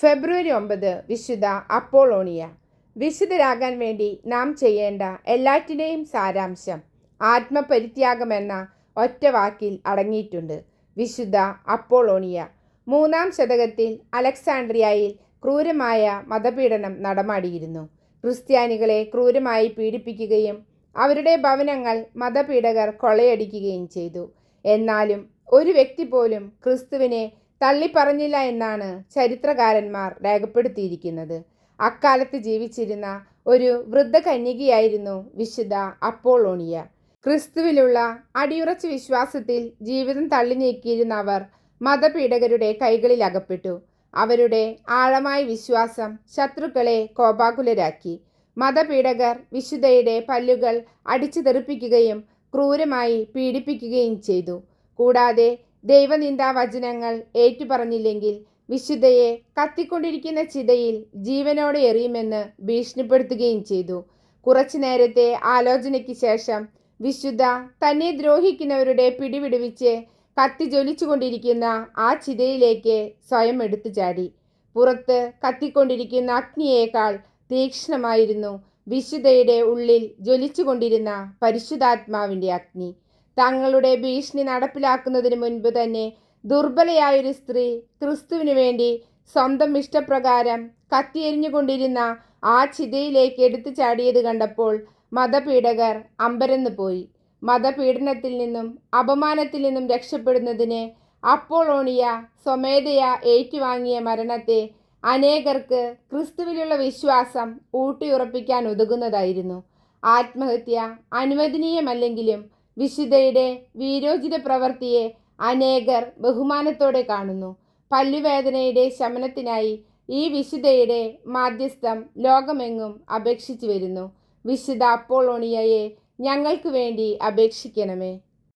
ഫെബ്രുവരി ഒമ്പത് വിശുദ്ധ അപ്പോളോണിയ. വിശുദ്ധരാകാൻ വേണ്ടി നാം ചെയ്യേണ്ട എല്ലാറ്റിനെയും സാരാംശം ആത്മപരിത്യാഗമെന്ന ഒറ്റ വാക്കിൽ അടങ്ങിയിട്ടുണ്ട്. വിശുദ്ധ അപ്പോളോണിയ. മൂന്നാം ശതകത്തിൽ അലക്സാണ്ട്രിയയിൽ ക്രൂരമായ മതപീഡനം നടമാടിയിരുന്നു. ക്രിസ്ത്യാനികളെ ക്രൂരമായി പീഡിപ്പിക്കുകയും അവരുടെ ഭവനങ്ങൾ മതപീഡകർ കൊള്ളയടിക്കുകയും ചെയ്തു. എന്നാലും ഒരു വ്യക്തി പോലും ക്രിസ്തുവിനെ തള്ളിപ്പറഞ്ഞില്ല എന്നാണ് ചരിത്രകാരന്മാർ രേഖപ്പെടുത്തിയിരിക്കുന്നത്. അക്കാലത്ത് ജീവിച്ചിരുന്ന ഒരു വൃദ്ധ കന്യകയായിരുന്നു വിശുദ്ധ അപ്പോളോണിയ. ക്രിസ്തുവിലുള്ള അടിയുറച്ച വിശ്വാസത്തിൽ ജീവിതം തള്ളി നീക്കിയിരുന്ന അവർ മതപീഡകരുടെ കൈകളിൽ അകപ്പെട്ടു. അവരുടെ ആഴമായ വിശ്വാസം ശത്രുക്കളെ കോപാകുലരാക്കി. മതപീഡകർ വിശുദ്ധയുടെ പല്ലുകൾ അടിച്ചു തെറിപ്പിക്കുകയും ക്രൂരമായി പീഡിപ്പിക്കുകയും ചെയ്തു. കൂടാതെ ദൈവനിന്ദാ വചനങ്ങൾ ഏറ്റുപറഞ്ഞില്ലെങ്കിൽ വിശുദ്ധയെ കത്തിക്കൊണ്ടിരിക്കുന്ന ചിതയിൽ ജീവനോടെ എറിയുമെന്ന് ഭീഷണിപ്പെടുത്തുകയും ചെയ്തു. കുറച്ചു നേരത്തെ ആലോചനയ്ക്ക് ശേഷം വിശുദ്ധ തന്നെ ദ്രോഹിക്കുന്നവരുടെ പിടിവിടുവിച്ച് കത്തി ജ്വലിച്ചുകൊണ്ടിരിക്കുന്ന ആ ചിതയിലേക്ക് സ്വയം എടുത്തു ചാടി പുറത്ത് കത്തിക്കൊണ്ടിരിക്കുന്ന അഗ്നിയേക്കാൾ തീക്ഷ്ണമായിരുന്നു വിശുദ്ധയുടെ ഉള്ളിൽ ജ്വലിച്ചുകൊണ്ടിരുന്ന പരിശുദ്ധാത്മാവിന്റെ അഗ്നി. തങ്ങളുടെ ഭീഷണി നടപ്പിലാക്കുന്നതിന് മുൻപ് തന്നെ ദുർബലയായൊരു സ്ത്രീ ക്രിസ്തുവിനു വേണ്ടി സ്വന്തം ഇഷ്ടപ്രകാരം കത്തിയെരിഞ്ഞുകൊണ്ടിരുന്ന ആ ചിതയിലേക്ക് എടുത്തു ചാടിയത് കണ്ടപ്പോൾ മതപീഡകർ അമ്പരന്ന് പോയി. മതപീഡനത്തിൽ നിന്നും അപമാനത്തിൽ നിന്നും രക്ഷപ്പെടുന്നതിന് അപ്പോളോണിയ സ്വമേധയ ഏറ്റുവാങ്ങിയ മരണത്തെ അനേകർക്ക് ക്രിസ്തുവിലുള്ള വിശ്വാസം ഊട്ടിയുറപ്പിക്കാൻ ഉതകുന്നതായിരുന്നു ആത്മഹത്യ അനുവദനീയമല്ലെങ്കിലും വിശുദ്ധയുടെ വീരോചിത പ്രവൃത്തിയെ അനേകർ ബഹുമാനത്തോടെ കാണുന്നു. പല്ലുവേദനയുടെ ശമനത്തിനായി ഈ വിശുദ്ധയുടെ മാധ്യസ്ഥം ലോകമെങ്ങും അപേക്ഷിച്ചു വരുന്നു. വിശുദ്ധ അപ്പോളോണിയയെ ഞങ്ങൾക്ക് വേണ്ടി അപേക്ഷിക്കണമേ.